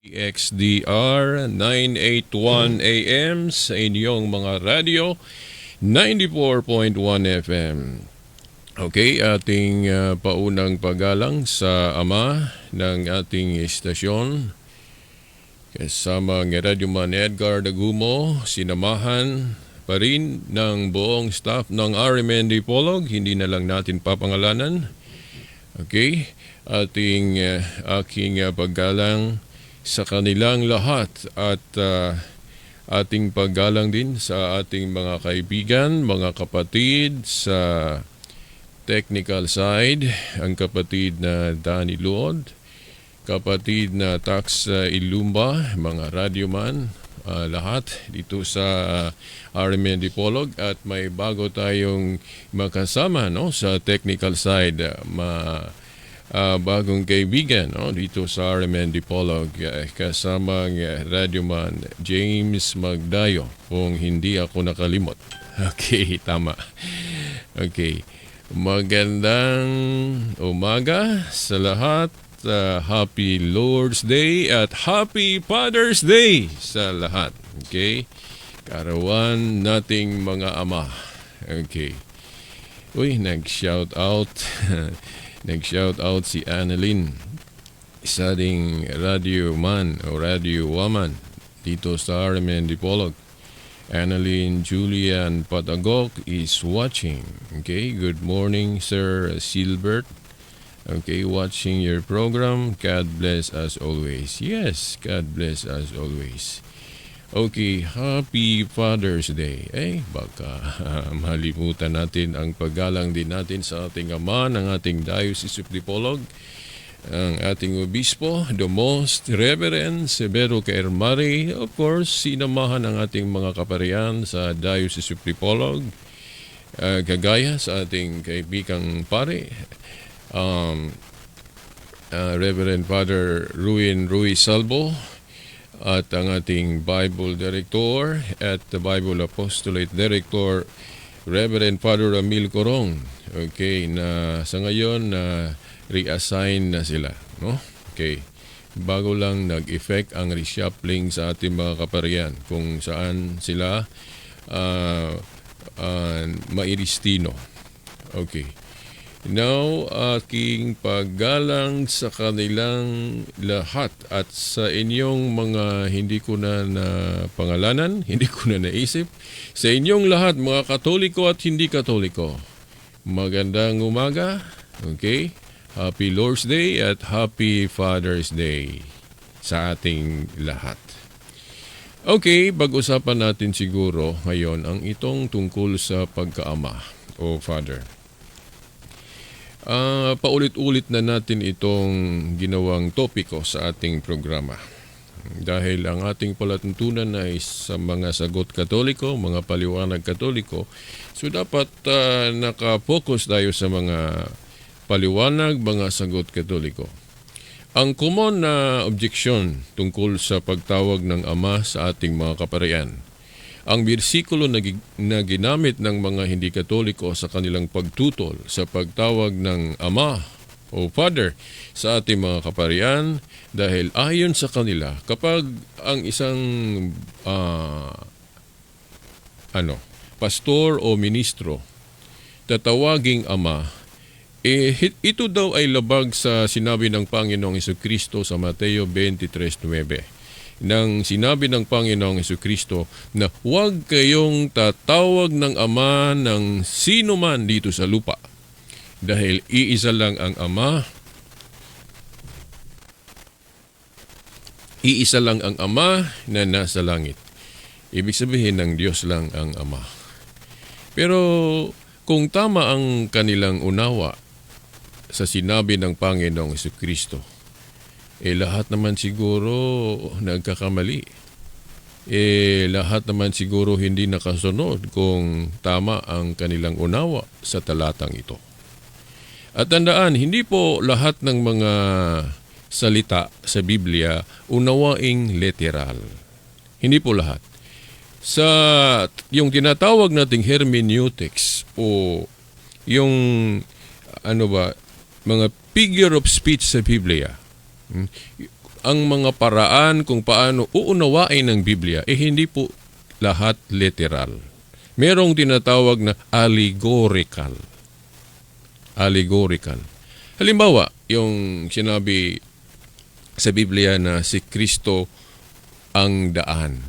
XDR 981 AM sa inyong mga radyo 94.1 FM. Okay, ating uh, paunang pagalang sa ama ng ating istasyon. Kasama ng Radio Man Edgar Dagumo, sinamahan pa rin ng buong staff ng RMND Polog. Hindi na lang natin papangalanan. Okay, ating uh, aking uh, paggalang sa kanilang lahat at uh, ating paggalang din sa ating mga kaibigan, mga kapatid sa technical side, ang kapatid na Danny Luod, kapatid na Tax Ilumba, mga radyoman, uh, lahat dito sa uh, RMN Dipolog. At may bago tayong makasama no sa technical side uh, ma uh, bagong kaibigan no, dito sa RMN Dipolog uh, kasama ng uh, radyoman James Magdayo kung hindi ako nakalimot. Okay, tama. Okay. Magandang umaga sa lahat. Uh, happy Lord's Day at Happy Father's Day sa lahat. Okay? Karawan nating mga ama. Okay. Uy, nag-shout out. Nag-shout out si Annalyn, isa ding radio man o radio woman dito sa RMN Dipolog. Annalyn Julian Patagok is watching. Okay, good morning Sir Silbert. Okay, watching your program. God bless as always. Yes, God bless as always. Okay, happy Father's Day. Eh, baka malimutan natin ang paggalang din natin sa ating ama ng ating Diocese of Dipolog, ang ating obispo, the most Reverend Severo Caermari, of course, sinamahan ang ating mga kaparian sa Diocese of Dipolog, uh, kagaya sa ating kaibigang pare, um, uh, Reverend Father Ruin Ruiz Salvo, at ang ating Bible Director at the Bible Apostolate Director Reverend Father Ramil Corong. Okay, na sa ngayon na uh, reassign na sila, no? Okay. Bago lang nag-effect ang reshuffling sa ating mga kaparian kung saan sila uh, uh, mairistino. Okay. Now, aking paggalang sa kanilang lahat at sa inyong mga hindi ko na na pangalanan, hindi ko na naisip, sa inyong lahat mga katoliko at hindi katoliko. Magandang umaga, okay? Happy Lord's Day at Happy Father's Day sa ating lahat. Okay, pag-usapan natin siguro ngayon ang itong tungkol sa pagkaama o father. Uh, paulit-ulit na natin itong ginawang topiko sa ating programa. Dahil ang ating palatuntunan ay sa mga sagot katoliko, mga paliwanag katoliko, so dapat uh, nakapokus tayo sa mga paliwanag, mga sagot katoliko. Ang common na objection tungkol sa pagtawag ng Ama sa ating mga kaparayan ang bersikulo na, na ginamit ng mga hindi katoliko sa kanilang pagtutol sa pagtawag ng Ama o Father sa ating mga kaparian dahil ayon sa kanila kapag ang isang uh, ano pastor o ministro tatawaging ama eh, ito daw ay labag sa sinabi ng Panginoong Kristo sa Mateo 23:9 nang sinabi ng Panginoong Kristo na huwag kayong tatawag ng Ama ng sino man dito sa lupa dahil iisa lang ang Ama iisa lang ang Ama na nasa langit. Ibig sabihin ng Diyos lang ang Ama. Pero kung tama ang kanilang unawa sa sinabi ng Panginoong Kristo, eh lahat naman siguro nagkakamali. Eh lahat naman siguro hindi nakasunod kung tama ang kanilang unawa sa talatang ito. At tandaan, hindi po lahat ng mga salita sa Biblia unawaing literal. Hindi po lahat. Sa yung tinatawag nating hermeneutics o yung ano ba, mga figure of speech sa Biblia, ang mga paraan kung paano uunawain ng Biblia, eh hindi po lahat literal. Merong tinatawag na allegorical. Allegorical. Halimbawa, yung sinabi sa Biblia na si Kristo ang daan.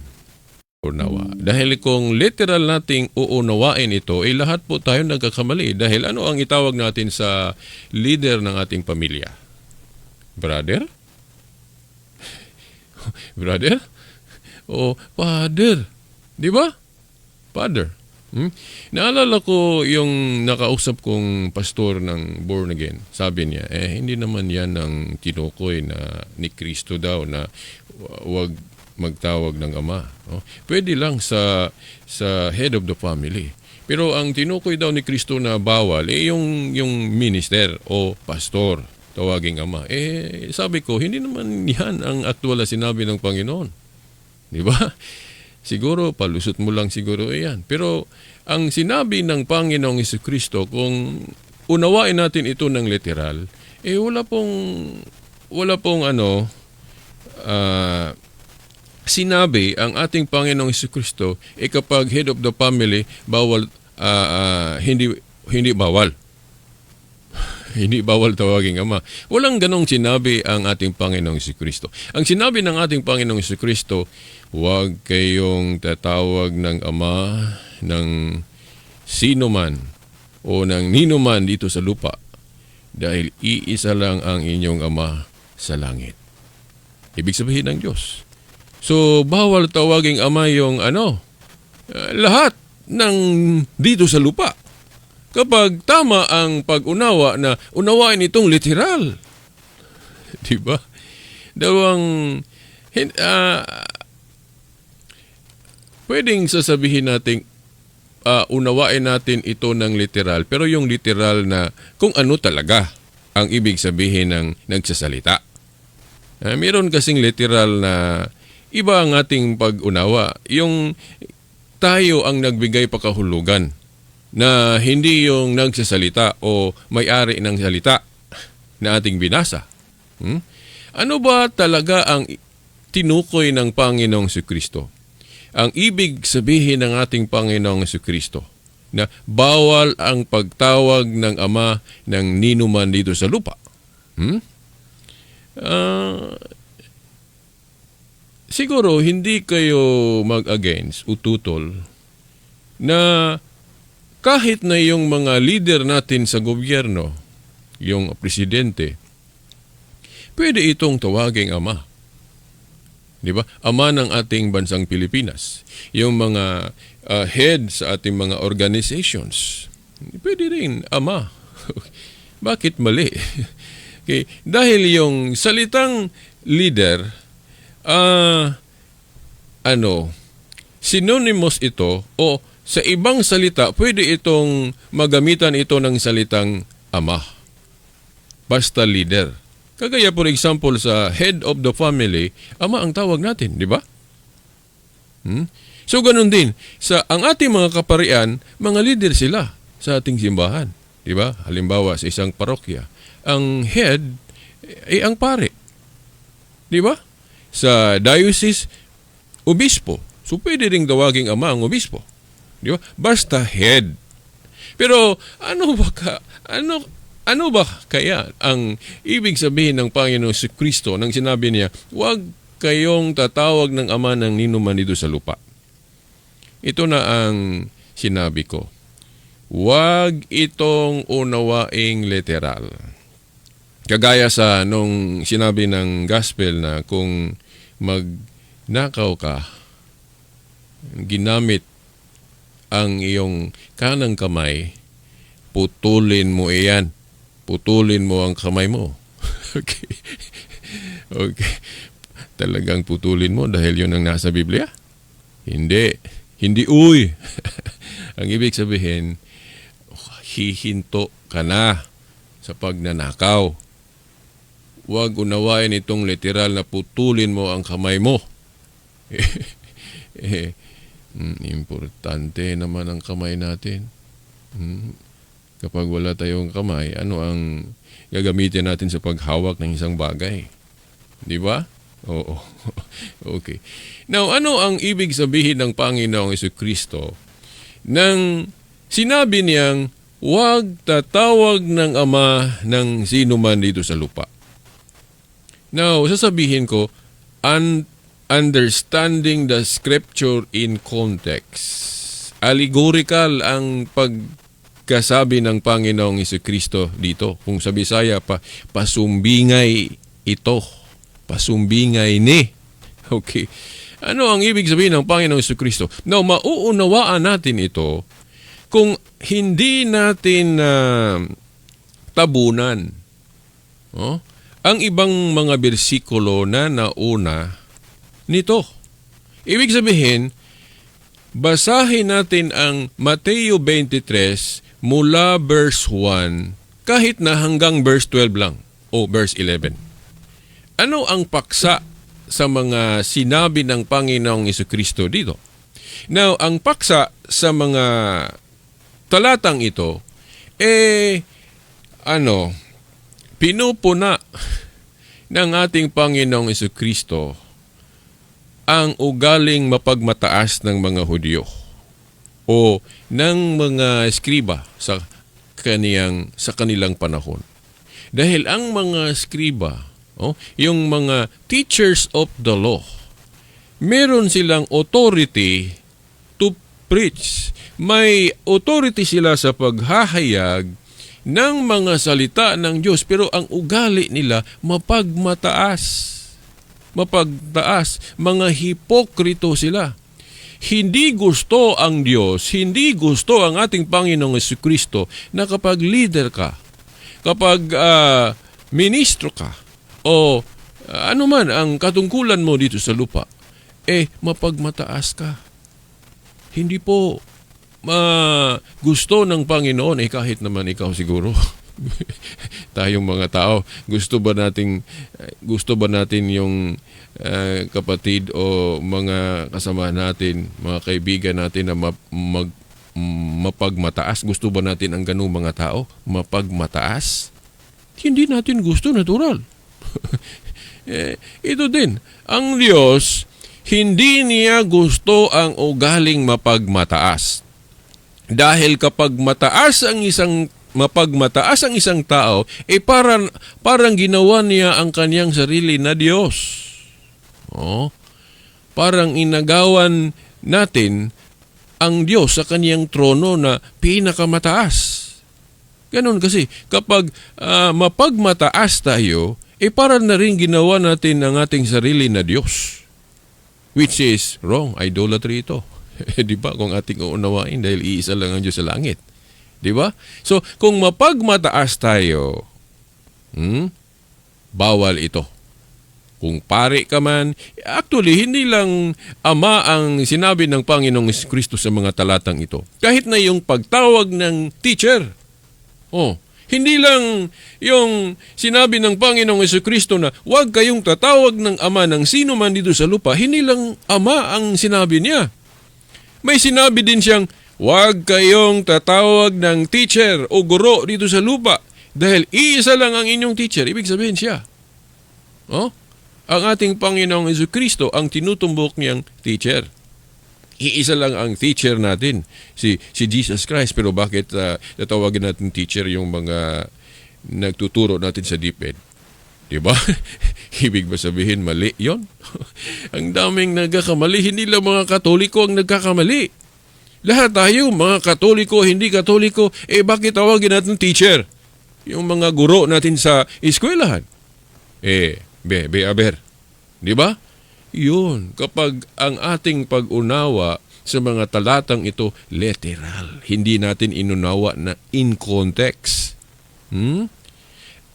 Unawa. Dahil kung literal nating uunawain ito, eh lahat po tayo nagkakamali. Dahil ano ang itawag natin sa leader ng ating pamilya? Brother? Brother? O father? Di ba? Father. Hmm? Naalala ko yung nakausap kong pastor ng born again. Sabi niya, eh hindi naman yan ang tinukoy na ni Kristo daw na wa- wag magtawag ng ama. Oh, pwede lang sa sa head of the family. Pero ang tinukoy daw ni Kristo na bawal eh yung yung minister o pastor tawaging ama. Eh sabi ko, hindi naman yan ang aktual na sinabi ng Panginoon. Di ba? Siguro, palusot mo lang siguro iyan. Pero, ang sinabi ng Panginoong Isu Kristo, kung unawain natin ito ng literal, eh wala pong, wala pong ano, ah, sinabi ang ating Panginoong Isu Kristo, eh kapag head of the family, bawal, ah, ah, hindi, hindi bawal. Hindi bawal tawaging ama. Walang ganong sinabi ang ating Panginoong si Kristo. Ang sinabi ng ating Panginoong si Kristo, huwag kayong tatawag ng ama ng sino man o ng nino man dito sa lupa dahil iisa lang ang inyong ama sa langit. Ibig sabihin ng Diyos. So, bawal tawaging ama yung ano, eh, lahat ng dito sa lupa kapag tama ang pag-unawa na unawain itong literal. Di ba? Dalawang ah, pwedeng sasabihin natin ah, unawain natin ito ng literal pero yung literal na kung ano talaga ang ibig sabihin ng nagsasalita. Ah, meron kasing literal na iba ang ating pag-unawa. Yung tayo ang nagbigay pakahulugan na hindi yung nagsasalita o may-ari ng salita na ating binasa. Hmm? Ano ba talaga ang tinukoy ng Panginoong si Kristo? Ang ibig sabihin ng ating Panginoong si Kristo na bawal ang pagtawag ng Ama ng ninuman dito sa lupa. Hmm? Ah, siguro hindi kayo mag-against, ututol, na kahit na yung mga leader natin sa gobyerno, yung presidente, pwede itong tawaging ama. Di ba? Ama ng ating bansang Pilipinas. Yung mga uh, head sa ating mga organizations, pwede rin ama. Bakit mali? okay. Dahil yung salitang leader, ah, ano, synonymous ito o sa ibang salita, pwede itong magamitan ito ng salitang ama. Basta leader. Kagaya for example sa head of the family, ama ang tawag natin, di ba? Hmm? So ganun din, sa ang ating mga kaparian, mga leader sila sa ating simbahan, di ba? Halimbawa sa isang parokya, ang head ay ang pare. Di ba? Sa diocese, obispo. So pwede ring tawaging ama ang obispo. Di ba? Basta head. Pero ano ba ka, ano ano ba kaya ang ibig sabihin ng Panginoon si Kristo nang sinabi niya, huwag kayong tatawag ng ama ng ninuman dito sa lupa. Ito na ang sinabi ko. Huwag itong unawaing literal. Kagaya sa nung sinabi ng gospel na kung magnakaw ka, ginamit ang iyong kanang kamay, putulin mo iyan. Putulin mo ang kamay mo. okay. Okay. Talagang putulin mo dahil yun ang nasa Biblia? Hindi. Hindi uy. ang ibig sabihin, hihinto ka na sa pagnanakaw. Huwag unawain itong literal na putulin mo ang kamay mo. eh, mm, importante naman ang kamay natin. Mm, kapag wala tayong kamay, ano ang gagamitin natin sa paghawak ng isang bagay? Di ba? Oo. okay. Now, ano ang ibig sabihin ng Panginoong Yesu Kristo nang sinabi niyang huwag tatawag ng Ama ng sino man dito sa lupa? Now, sasabihin ko, un- understanding the scripture in context. Allegorical ang pagkasabi ng Panginoong Yesu Kristo dito. Kung sa Bisaya pa, pasumbingay ito. Pasumbingay ni. Okay. Ano ang ibig sabihin ng Panginoong Yesu Kristo? Now, mauunawaan natin ito kung hindi natin ah, tabunan oh, ang ibang mga bersikulo na nauna nito. Ibig sabihin, basahin natin ang Mateo 23 mula verse 1 kahit na hanggang verse 12 lang o verse 11. Ano ang paksa sa mga sinabi ng Panginoong Kristo dito? Now, ang paksa sa mga talatang ito, eh, ano, pinupuna ng ating Panginoong Kristo ang ugaling mapagmataas ng mga Hudyo o ng mga eskriba sa kaniyang sa kanilang panahon. Dahil ang mga eskriba, oh, yung mga teachers of the law, meron silang authority to preach. May authority sila sa paghahayag ng mga salita ng Diyos pero ang ugali nila mapagmataas mapagtaas, mga hipokrito sila. Hindi gusto ang Diyos, hindi gusto ang ating Panginoong Kristo na kapag leader ka, kapag ah, ministro ka, o ah, ano man ang katungkulan mo dito sa lupa, eh mapagmataas ka. Hindi po ma gusto ng Panginoon eh kahit naman ikaw siguro tayong mga tao. Gusto ba nating gusto ba natin yung eh, kapatid o mga kasama natin mga kaibigan natin na map- mag mapagmataas? Gusto ba natin ang ganung mga tao? Mapagmataas? Hindi natin gusto natural. Eh, ito din. Ang Diyos hindi niya gusto ang ugaling mapagmataas. Dahil kapag mataas ang isang mapagmataas ang isang tao, eh parang, parang ginawa niya ang kanyang sarili na Diyos. Oh, parang inagawan natin ang Diyos sa kanyang trono na pinakamataas. Ganon kasi, kapag ah, mapagmataas tayo, eh parang na rin ginawa natin ang ating sarili na Diyos. Which is wrong, idolatry ito. Di ba? Kung ating uunawain dahil iisa lang ang Diyos sa langit. Di ba? So, kung mapagmataas tayo, hmm, bawal ito. Kung pare ka man, actually, hindi lang ama ang sinabi ng Panginoong Kristo sa mga talatang ito. Kahit na yung pagtawag ng teacher. Oh, hindi lang yung sinabi ng Panginoong Kristo na huwag kayong tatawag ng ama ng sino man dito sa lupa. Hindi lang ama ang sinabi niya. May sinabi din siyang, Huwag kayong tatawag ng teacher o guro dito sa lupa dahil iisa lang ang inyong teacher. Ibig sabihin siya. Oh? Ang ating Panginoong Yesu Kristo ang tinutumbok niyang teacher. Iisa lang ang teacher natin, si, si Jesus Christ. Pero bakit uh, natawagin natin teacher yung mga nagtuturo natin sa DepEd? Diba? Ibig ba sabihin mali yon? ang daming nagkakamali. Hindi lang mga katoliko ang nagkakamali. Lahat tayo, mga katoliko, hindi katoliko, eh bakit tawagin natin teacher? Yung mga guro natin sa eskwelahan. Eh, be, be, aber. Di ba? Yun, kapag ang ating pag-unawa sa mga talatang ito literal, hindi natin inunawa na in context. Hmm?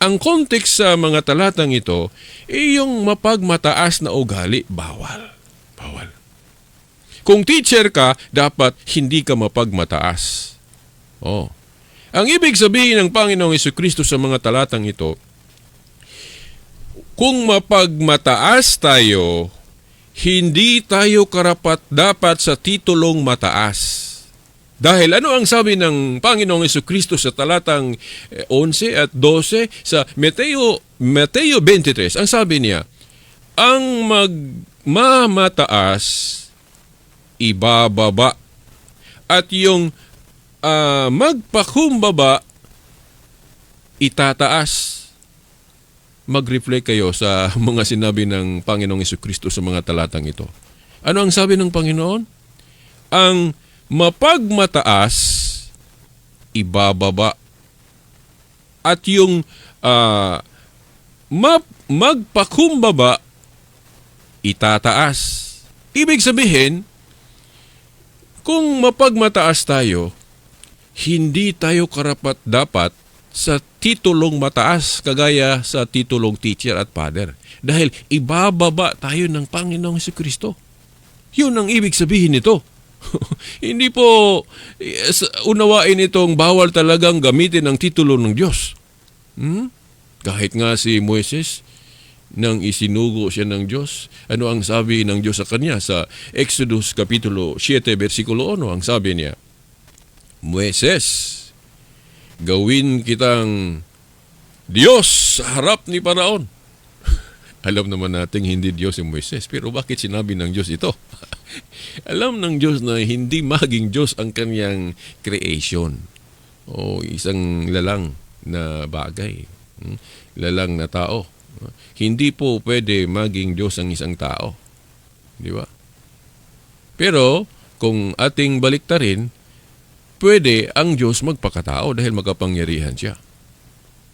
Ang context sa mga talatang ito, eh yung mapagmataas na ugali, bawal. Bawal. Kung teacher ka, dapat hindi ka mapagmataas. Oh. Ang ibig sabihin ng Panginoong Yesu Kristo sa mga talatang ito, kung mapagmataas tayo, hindi tayo karapat dapat sa titulong mataas. Dahil ano ang sabi ng Panginoong Yesu Kristo sa talatang 11 at 12 sa Mateo, Mateo 23? Ang sabi niya, ang magmamataas, ibababa. At yung ah, magpakumbaba, itataas. Mag-reflect kayo sa mga sinabi ng Panginoong Yesu Kristo sa mga talatang ito. Ano ang sabi ng Panginoon? Ang mapagmataas, ibababa. At yung map- magpakumbaba, itataas. Ibig sabihin, kung mapagmataas tayo, hindi tayo karapat dapat sa titulong mataas kagaya sa titulong teacher at father. Dahil ibababa tayo ng Panginoong Hesus Kristo. Yun ang ibig sabihin nito. hindi po unawain itong bawal talagang gamitin ang titulo ng Diyos. Hmm? Kahit nga si Moises, nang isinugo siya ng Diyos, ano ang sabi ng Diyos sa kanya sa Exodus Kapitulo 7, versikulo 1, ang sabi niya, Moises, gawin kitang Diyos sa harap ni Paraon. Alam naman nating hindi Diyos si Moises, pero bakit sinabi ng Diyos ito? Alam ng Diyos na hindi maging Diyos ang kanyang creation o isang lalang na bagay, hmm? lalang na tao. Hindi po pwede maging Diyos ang isang tao. Di ba? Pero kung ating baliktarin, pwede ang Diyos magpakatao dahil makapangyarihan siya.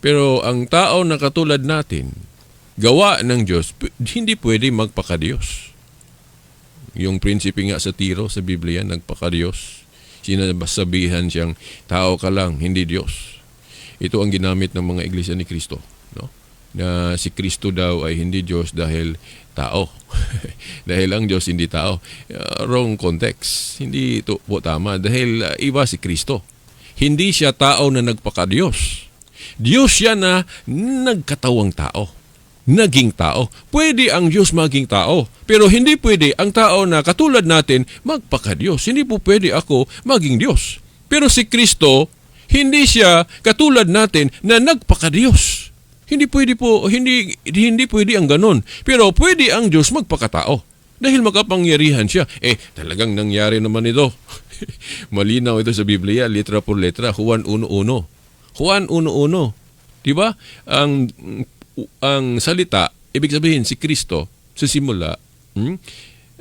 Pero ang tao na katulad natin, gawa ng Diyos, hindi pwede magpakadiyos. Yung prinsipe nga sa tiro sa Biblia, nagpakadiyos. Sinasabihan siyang, tao ka lang, hindi Diyos. Ito ang ginamit ng mga iglesia ni Kristo. Na si Kristo daw ay hindi Diyos dahil tao. dahil ang Diyos hindi tao. Uh, wrong context. Hindi ito po tama. Dahil uh, iba si Kristo. Hindi siya tao na nagpakadiyos. Diyos siya na nagkatawang tao. Naging tao. Pwede ang Diyos maging tao. Pero hindi pwede ang tao na katulad natin magpakadiyos. Hindi po pwede ako maging Diyos. Pero si Kristo, hindi siya katulad natin na nagpakadiyos. Hindi pwede po, hindi, hindi pwede ang ganon. Pero pwede ang Diyos magpakatao. Dahil makapangyarihan siya. Eh, talagang nangyari naman ito. Malinaw ito sa Biblia, letra por letra, Juan 1.1. Juan 1.1. Di ba? Ang, ang salita, ibig sabihin si Kristo, sa simula, hmm,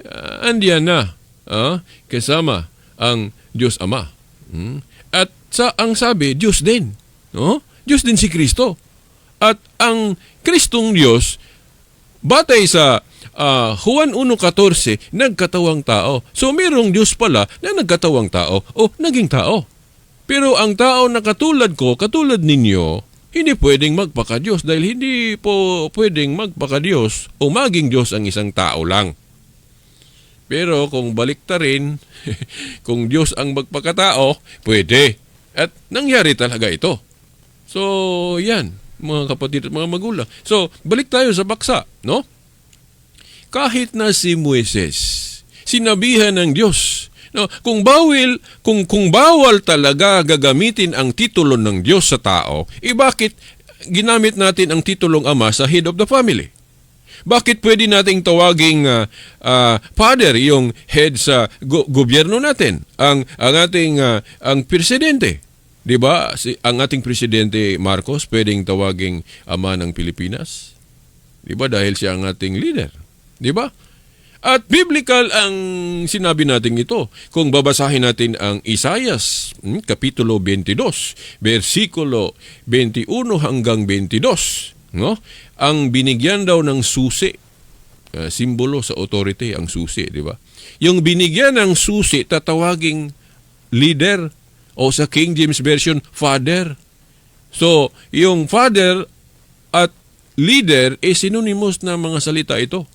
ah, andiyan na, ah, kasama ang Diyos Ama. Hmm? At sa ang sabi, Diyos din. No? Diyos din si Kristo. At ang Kristong Diyos, batay sa ah, Juan 1.14, nagkatawang tao. So mayroong Diyos pala na nagkatawang tao o naging tao. Pero ang tao na katulad ko, katulad ninyo, hindi pwedeng magpakadiyos dahil hindi po pwedeng magpakadiyos o maging Diyos ang isang tao lang. Pero kung baliktarin, kung Diyos ang magpakatao, pwede. At nangyari talaga ito. So, yan, mga kapatid at mga magulang. So, balik tayo sa baksa, no? Kahit na si Moises, sinabihan ng Diyos, no, kung bawal, kung kung bawal talaga gagamitin ang titulo ng Diyos sa tao, eh bakit ginamit natin ang titulong ama sa head of the family? Bakit pwede nating tawaging ah, ah, father yung head sa go- gobyerno natin, ang ang ating ah, ang presidente? 'Di ba? Si ang ating presidente Marcos pwedeng tawaging ama ng Pilipinas? 'Di ba? Dahil siya ang ating leader. 'Di ba? At biblical ang sinabi natin ito. Kung babasahin natin ang Isayas, hmm, Kapitulo 22, versikulo 21 hanggang 22, no? ang binigyan daw ng susi, uh, simbolo sa authority ang susi, di ba? Yung binigyan ng susi, tatawaging leader o sa King James Version, father. So, yung father at leader is synonymous na mga salita ito.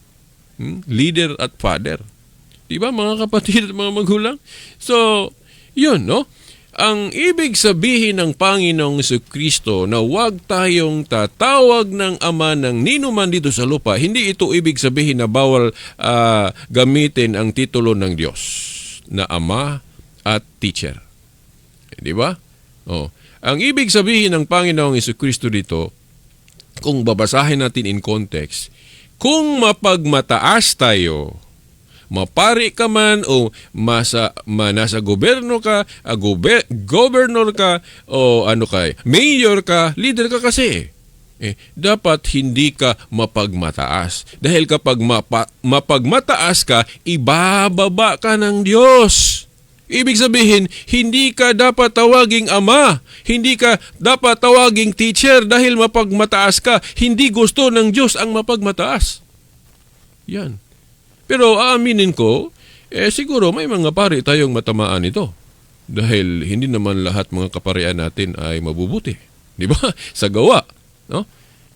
Hmm? Leader at father. Di ba mga kapatid at mga magulang? So, yun, no? Ang ibig sabihin ng Panginoong Kristo na huwag tayong tatawag ng Ama ng ninuman dito sa lupa, hindi ito ibig sabihin na bawal ah, gamitin ang titulo ng Diyos na Ama at Teacher. Di ba? Oh. Ang ibig sabihin ng Panginoong Kristo dito, kung babasahin natin in context, kung mapagmataas tayo, mapari ka man o masa, ma, nasa gobyerno ka, a gobe, governor ka o ano ka, mayor ka, leader ka kasi. Eh, dapat hindi ka mapagmataas. Dahil kapag mapa, mapagmataas ka, ibababa ka ng Diyos. Ibig sabihin, hindi ka dapat tawaging ama. Hindi ka dapat tawaging teacher dahil mapagmataas ka. Hindi gusto ng Diyos ang mapagmataas. Yan. Pero aaminin ko, eh siguro may mga pari tayong matamaan ito. Dahil hindi naman lahat mga kaparian natin ay mabubuti. Di ba? Sa gawa. No?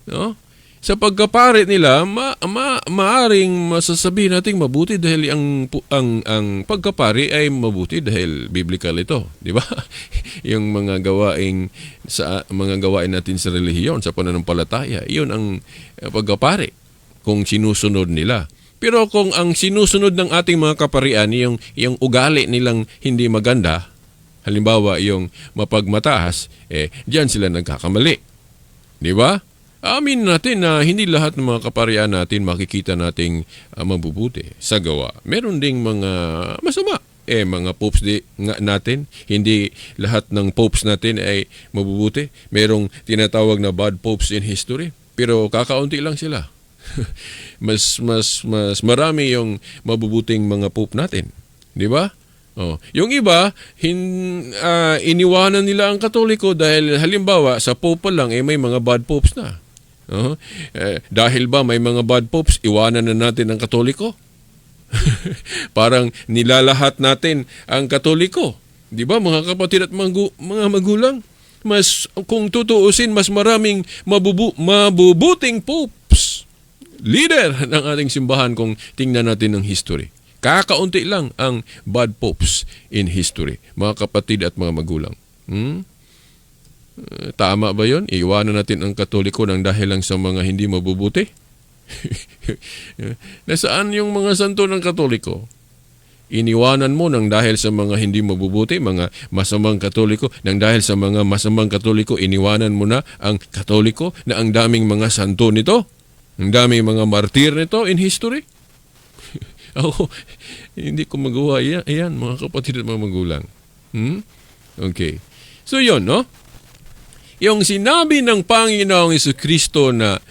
No? Sa pagkapare nila, ma, ma, maaring masasabihin nating mabuti dahil ang, ang, ang pagkapare ay mabuti dahil biblical ito. Di ba? Yung mga gawaing sa mga gawain natin sa relihiyon, sa pananampalataya, iyon ang eh, pagkapare kung sinusunod nila. Pero kung ang sinusunod ng ating mga kaparian, yung, yung ugali nilang hindi maganda, halimbawa yung mapagmataas, eh, diyan sila nagkakamali. Di ba? Amin natin na hindi lahat ng mga kaparian natin makikita nating uh, mabubuti sa gawa. Meron ding mga masama. Eh, mga popes di, nga natin, hindi lahat ng popes natin ay mabubuti. Merong tinatawag na bad popes in history. Pero kakaunti lang sila. mas mas mas marami yung mabubuting mga pope natin. 'Di ba? Oh, yung iba hin, ah, iniwanan nila ang Katoliko dahil halimbawa sa pope lang eh may mga bad popes na. Oh, eh, dahil ba may mga bad popes, iwanan na natin ang Katoliko? Parang nilalahat natin ang Katoliko. 'Di ba mga kapatid at mga, gu- mga magulang? Mas kung tutuusin mas maraming mabubu, mabubuting popes leader ng ating simbahan kung tingnan natin ang history. Kakaunti lang ang bad popes in history, mga kapatid at mga magulang. Hmm? Eh, Tama ba yon? Iwanan natin ang katoliko ng dahil lang sa mga hindi mabubuti? Nasaan yung mga santo ng katoliko? Iniwanan mo ng dahil sa mga hindi mabubuti, mga masamang katoliko, ng dahil sa mga masamang katoliko, iniwanan mo na ang katoliko na ang daming mga santo nito? Ang daming mga martir nito in history? Ako, hindi ko magawa yan, yan mga kapatid at mga magulang. Hmm? Okay. So yon no? Yung sinabi ng Panginoong Iso Kristo na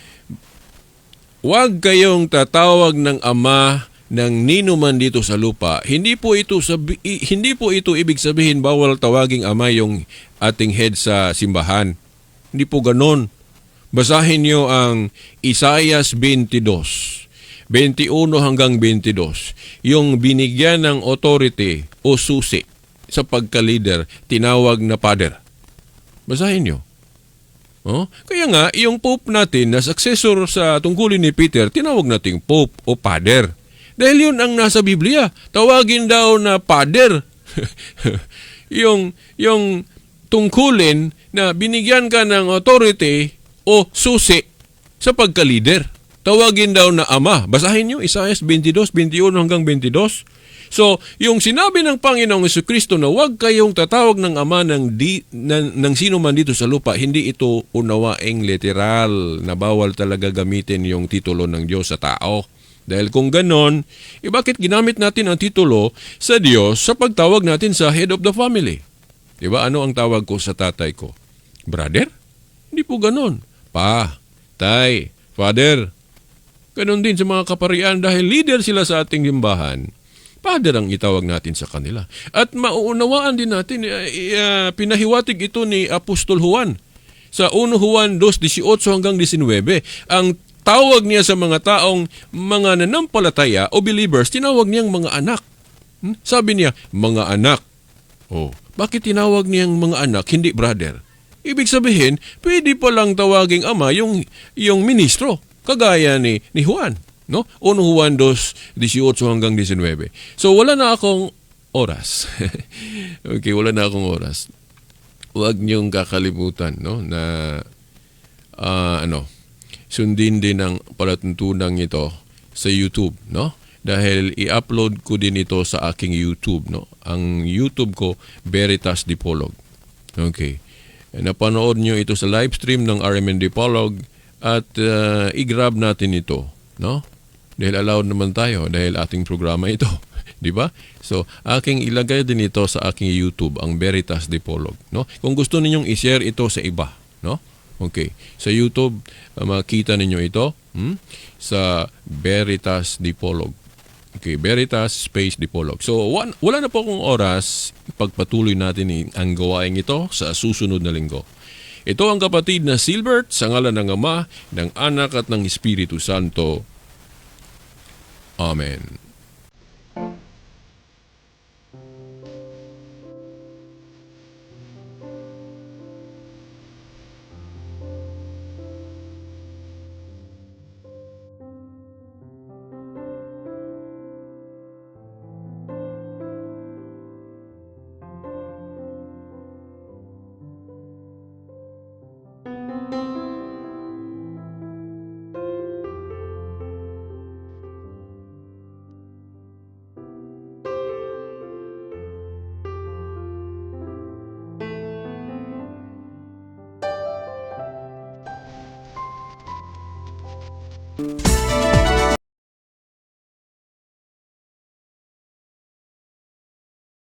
huwag kayong tatawag ng Ama ng nino man dito sa lupa, hindi po ito sabi, hindi po ito ibig sabihin bawal tawaging ama yung ating head sa simbahan. Hindi po ganon. Basahin niyo ang Isaias 22, 21 hanggang 22. Yung binigyan ng authority o susi sa pagka-leader, tinawag na father. Basahin niyo. Oh? Kaya nga, yung Pope natin na successor sa tungkulin ni Peter, tinawag nating Pope o Father. Dahil yun ang nasa Biblia. Tawagin daw na Father. yung, yung tungkulin na binigyan ka ng authority o susi sa pagka-leader. Tawagin daw na ama. Basahin nyo, Isaiah 22, 21 hanggang 22. So, yung sinabi ng Panginoong Yesu Kristo na huwag kayong tatawag ng Ama ng, di, ng, ng sino man dito sa lupa, hindi ito unawaing literal na bawal talaga gamitin yung titulo ng Diyos sa tao. Dahil kung ganon, eh bakit ginamit natin ang titulo sa Diyos sa pagtawag natin sa head of the family? Di ba? Ano ang tawag ko sa tatay ko? Brother? Hindi po ganon. Pa, tay, father. Ganon din sa mga kaparian dahil leader sila sa ating simbahan. Father ang itawag natin sa kanila. At mauunawaan din natin, uh, pinahiwatig ito ni Apostol Juan sa 1 Juan 2:18 hanggang 19. Ang tawag niya sa mga taong mga nanampalataya o believers, tinawag niyang mga anak. Hmm? Sabi niya, mga anak. Oh, bakit tinawag niyang mga anak, hindi brother? Ibig sabihin, pwede pa lang tawaging ama yung, yung ministro, kagaya ni, ni Juan. No? 1 Juan 2, 18 hanggang 19. So, wala na akong oras. okay, wala na akong oras. Huwag niyong kakalimutan no, na ah, ano, sundin din ang palatuntunan ito sa YouTube, no? Dahil i-upload ko din ito sa aking YouTube, no? Ang YouTube ko, Veritas Dipolog. Okay. Napanood nyo ito sa live stream ng RMN Dipolog at uh, i-grab natin ito. no? Dahil allowed naman tayo dahil ating programa ito, 'di ba? So, aking ilagay din ito sa aking YouTube ang Veritas Dipolog, no? Kung gusto ninyong i-share ito sa iba, no? Okay. Sa YouTube, uh, makita ninyo ito hmm? sa Veritas Dipolog. Okay, Veritas Space Dipolog. So, wan- wala na po akong oras. Pagpatuloy natin ang gawain ito sa susunod na linggo. Ito ang kapatid na Silbert sa ngalan ng Ama, ng Anak at ng Espiritu Santo. Amen.